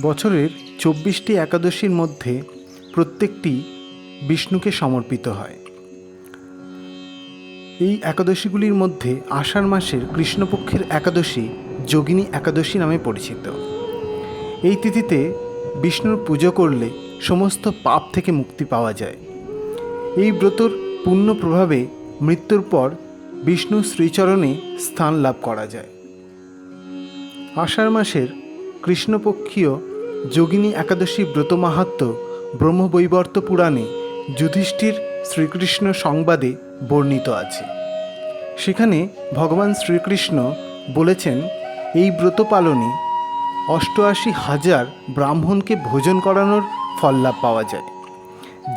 বছরের চব্বিশটি একাদশীর মধ্যে প্রত্যেকটি বিষ্ণুকে সমর্পিত হয়। এই একাদশীগুলির মধ্যে আষাঢ় মাসের কৃষ্ণপক্ষের একাদশী যোগিনী একাদশী নামে পরিচিত। এই তিথিতে বিষ্ণুর পুজো করলে সমস্ত পাপ থেকে মুক্তি পাওয়া যায়। এই ব্রতর পূর্ণ প্রভাবে মৃত্যুর পর বিষ্ণু শ্রীচরণে স্থান লাভ করা যায়। আষাঢ় মাসের কৃষ্ণপক্ষীয় যোগিনী একাদশী ব্রত মাহাত্ম ব্রহ্মবৈবর্ত পুরাণে যুধিষ্ঠির শ্রীকৃষ্ণ সংবাদে বর্ণিত আছে। সেখানে ভগবান শ্রীকৃষ্ণ বলেছেন, এই ব্রত পালনে অষ্টআশি হাজার ব্রাহ্মণকে ভোজন করানোর ফল লাভ পাওয়া যায়।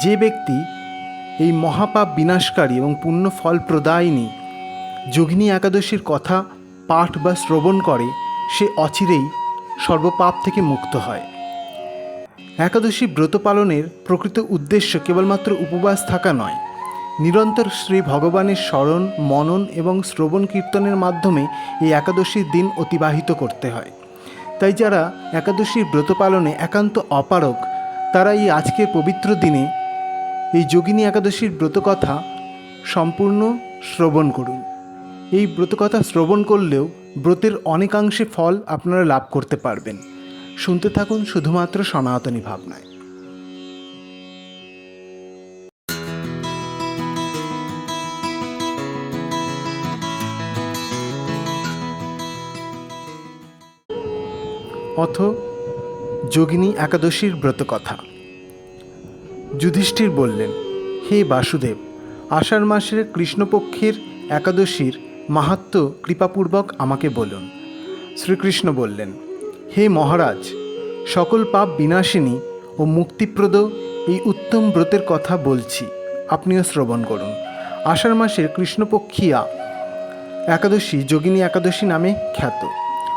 যে ব্যক্তি এই মহাপাপ বিনাশকারী এবং পুণ্য ফল প্রদায়িনী যোগিনী একাদশীর কথা পাঠ বা শ্রবণ করে, সে অচিরেই সর্বপাপ থেকে মুক্ত হয়। একাদশী ব্রত পালনের প্রকৃত উদ্দেশ্য কেবলমাত্র উপবাস থাকা নয়, নিরন্তর শ্রী ভগবানের স্মরণ, মনন এবং শ্রবণ কীর্তনের মাধ্যমে এই একাদশীর দিন অতিবাহিত করতে হয়। তাই যারা একাদশীর ব্রত পালনে একান্ত অপারক তারা এই আজকের পবিত্র দিনে এই যোগিনী একাদশীর ব্রতকথা সম্পূর্ণ শ্রবণ করুন। এই ব্রতকথা শ্রবণ করলেও ব্রতের অনেকাংশে ফল আপনারা লাভ করতে পারবেন। শুনতে থাকুন শুধুমাত্র সনাতনী ভাবনায়। অথ যোগিনী একাদশীর ব্রতকথা। যুধিষ্ঠির বললেন, হে বাসুদেব, আষাঢ় মাসের কৃষ্ণপক্ষের একাদশীর মাহাত্ম কৃপাপূর্বক আমাকে বলুন। শ্রীকৃষ্ণ বললেন, হে মহারাজ, সকল পাপ বিনাশিনী ও মুক্তিপ্রদ এই উত্তম ব্রতের কথা বলছি। আপনিও শ্রবণ করুন। আষাঢ় মাসের কৃষ্ণপক্ষিয়া একাদশী যোগিনী একাদশী নামে খ্যাত।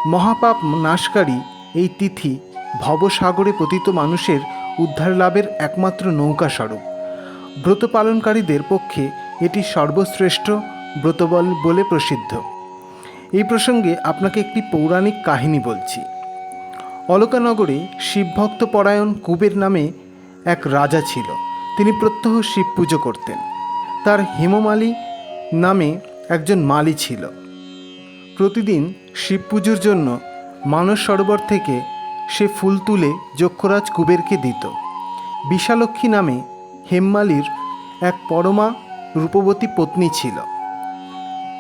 মহাপাপ নাশকারী এই তিথি ভবসাগরে পতিত মানুষের উদ্ধার লাভের একমাত্র নৌকা স্বরূপ ব্রত পালনকারীদের পক্ষে এটি সর্বশ্রেষ্ঠ ব্রত বল- বলে প্রসিদ্ধ। এই প্রসঙ্গে আপনাকে একটি পৌরাণিক কাহিনী বলছি। অলকানগরে শিবভক্ত পরায়ণ কুবের নামে এক রাজা ছিল। তিনি প্রত্যহ শিব পুজো করতেন। তার হেমমালী নামে একজন মালি ছিল। প্রতিদিন শিব পুজোর জন্য মানস সরোবর থেকে সে ফুল তুলে যক্ষরাজ কুবেরকে দিত। বিশালক্ষী নামে হেমমালির এক পরমা রূপবতী পত্নী ছিল।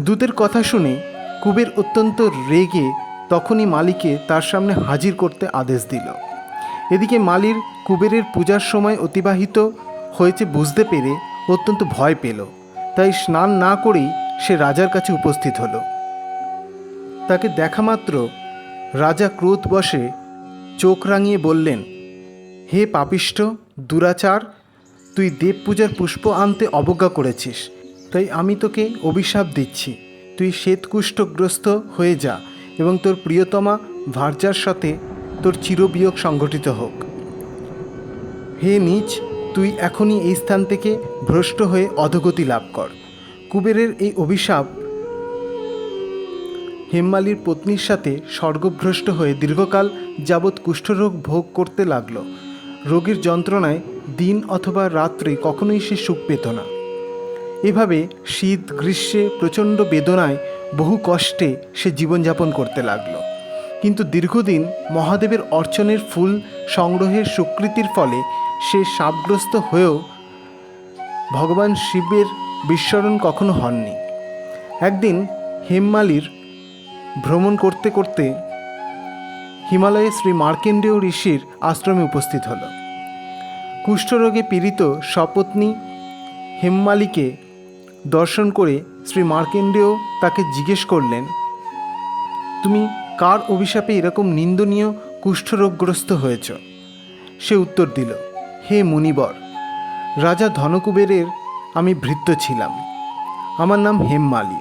দূতের কথা শুনে কুবের অত্যন্ত রেগে তখনই মালিকে তার সামনে হাজির করতে আদেশ দিল। এদিকে মালির কুবেরের পূজার সময় অতিবাহিত হয়েছে বুঝতে পেরে অত্যন্ত ভয় পেল। তাই স্নান না করেই সে রাজার কাছে উপস্থিত হলো। তাকে দেখা মাত্র রাজা ক্রোধ বসে চোখ রাঙিয়ে বললেন, হে পাপিষ্ঠ, দুরাচার, তুই দেব পূজার পুষ্প আনতে অবজ্ঞা করেছিস। তাই আমি তোকে অভিশাপ দিচ্ছি। তুই শ্বেতকুষ্ঠগ্রস্ত হয়ে যা এবং তোর প্রিয়তমা ভার্যার সাথে তোর চিরবিয়োগ সংঘটিত হোক। হে নিচ, তুই এখনই এই স্থান থেকে ভ্রষ্ট হয়ে অধগতি লাভ কর। কুবেরের এই অভিশাপ হেম্মালির পত্নীর সাথে স্বর্গভ্রষ্ট হয়ে দীর্ঘকাল যাবৎ কুষ্ঠরোগ ভোগ করতে লাগল। রোগীর যন্ত্রণায় দিন অথবা রাত্রে কখনোই সে সুখ পেত না। এভাবে শীত, গ্রীষ্মে প্রচণ্ড বেদনায় বহু কষ্টে সে জীবনযাপন করতে লাগল। কিন্তু দীর্ঘদিন মহাদেবের অর্চনের ফুল সংগ্রহের স্বীকৃতির ফলে সে সাপগ্রস্ত হয়েও ভগবান শিবের বিস্মরণ কখনো হননি। একদিন হেমমালির ভ্রমণ করতে করতে হিমালয়ে শ্রী মার্কেন্ডেয় ঋষির আশ্রমে উপস্থিত হল। কুষ্ঠরোগে পীড়িত সপত্নী হেমমালিকে দর্শন করে শ্রী মার্কেন্ডেয় তাকে জিজ্ঞেস করলেন, তুমি কার অভিশাপে এরকম নিন্দনীয় কুষ্ঠরোগগ্রস্ত হয়েছ? সে উত্তর দিল, হে মুনিবর রাজা ধনকুবেরের আমি ভৃত্য ছিলাম। আমার নাম হেমমালী।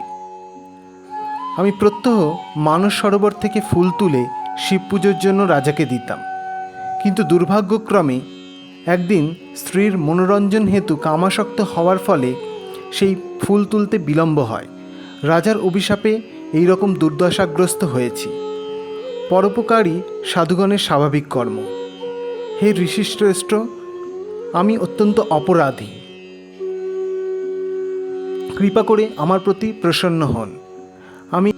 আমি প্রত্যহ মানস সরোবর থেকে ফুল তুলে শিব পুজোর জন্য রাজাকে দিতাম। কিন্তু দুর্ভাগ্যক্রমে একদিন স্ত্রীর মনোরঞ্জন হেতু কামাসক্ত হওয়ার ফলে সেই ফুল তুলতে বিলম্ব হয়। রাজার অভিশাপে এই রকম দুর্দশাগ্রস্ত হয়েছি। পরোপকারী সাধুগণের স্বাভাবিক কর্ম। হে ঋষিশ্রেষ্ঠ, আমি অত্যন্ত অপরাধী। কৃপা করে আমার প্রতি প্রসন্ন হন। আমি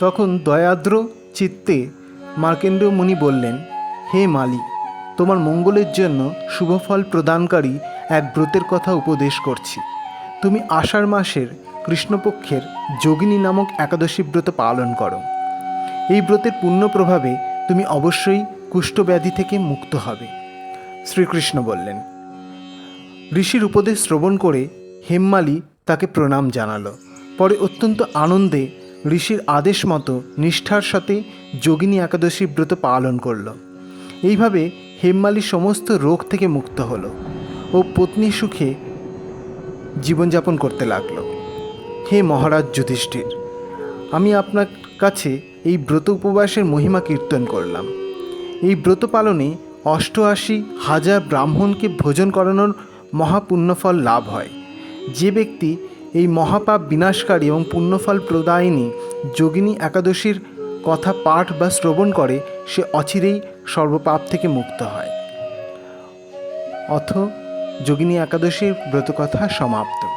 তখন দয়াদ্র চিত্তে মার্কেন্ডীয় মুনি বললেন, হে মালি তোমার মঙ্গলের জন্য শুভফল প্রদানকারী এক ব্রতের কথা উপদেশ করছি। তুমি আষাঢ় মাসের কৃষ্ণপক্ষের যোগিনী নামক একাদশী ব্রত পালন করো। এই ব্রতের পূর্ণ প্রভাবে তুমি অবশ্যই কুষ্ঠব্যাধি থেকে মুক্ত হবে। শ্রীকৃষ্ণ বললেন, ঋষির উপদেশ শ্রবণ করে হেমমালি তাকে প্রণাম জানালো। পরে অত্যন্ত আনন্দে ঋষির আদেশ মতো নিষ্ঠার সাথে যোগিনী একাদশী ব্রত পালন করল। এইভাবে হেমমালি সমস্ত রোগ থেকে মুক্ত হলো ও পত্নী সুখে জীবনযাপন করতে লাগল। হে মহারাজ যুধিষ্ঠির, আমি আপনার কাছে এই ব্রত উপবাসের মহিমা কীর্তন করলাম। এই ব্রত পালনে অষ্টআশি হাজার ব্রাহ্মণকে ভোজন করানোর মহাপুণ্যফল লাভ হয়। যে ব্যক্তি এই মহাপাপ বিনাশকারী এবং পুণ্যফল প্রদায়িনী যোগিনী একাদশীর কথা পাঠ বা শ্রবণ করে, সে অচিরেই সর্বপাপ থেকে মুক্ত হয়। অথ যোগিনী একাদশীর ব্রতকথা সমাপ্ত।